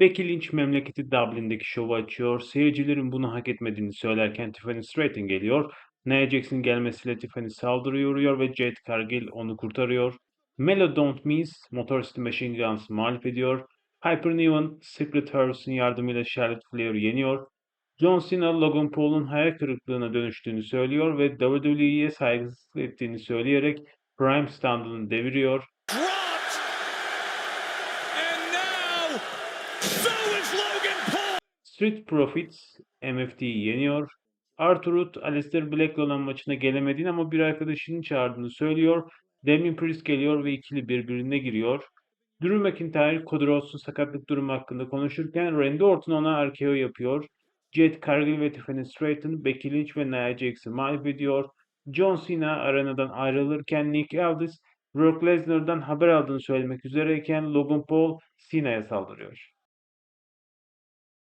Becky Lynch memleketi Dublin'deki şovu açıyor. Seyircilerin bunu hak etmediğini söylerken Tiffany Stratton geliyor. Nia Jax'in gelmesiyle Tiffany saldırıya uğruyor ve Jade Cargill onu kurtarıyor. Melo Don't Miss Motor City Machine Guns'ı mağlup ediyor. Hyper Neon Secret Heroes'un yardımıyla Charlotte Flair'ı yeniyor. John Cena Logan Paul'un hayal kırıklığına dönüştüğünü söylüyor ve WWE'ye saygısızlık ettiğini söyleyerek Prime standını deviriyor. Street Profits MFT'yi yeniyor. Arturut, Aleister Black'le olan maçına gelemediğini ama bir arkadaşının çağırdığını söylüyor. Damien Priest geliyor ve ikili birbirine giriyor. Drew McIntyre, Cody Rhodes'un sakatlık durumu hakkında konuşurken Randy Orton ona RKO yapıyor. Jade Cargill ve Tiffany Stratton, Becky Lynch ve Nia Jax'ı mağlup ediyor. John Cena arenadan ayrılırken Nick Aldis, Brock Lesnar'dan haber aldığını söylemek üzereyken Logan Paul Cena'ya saldırıyor.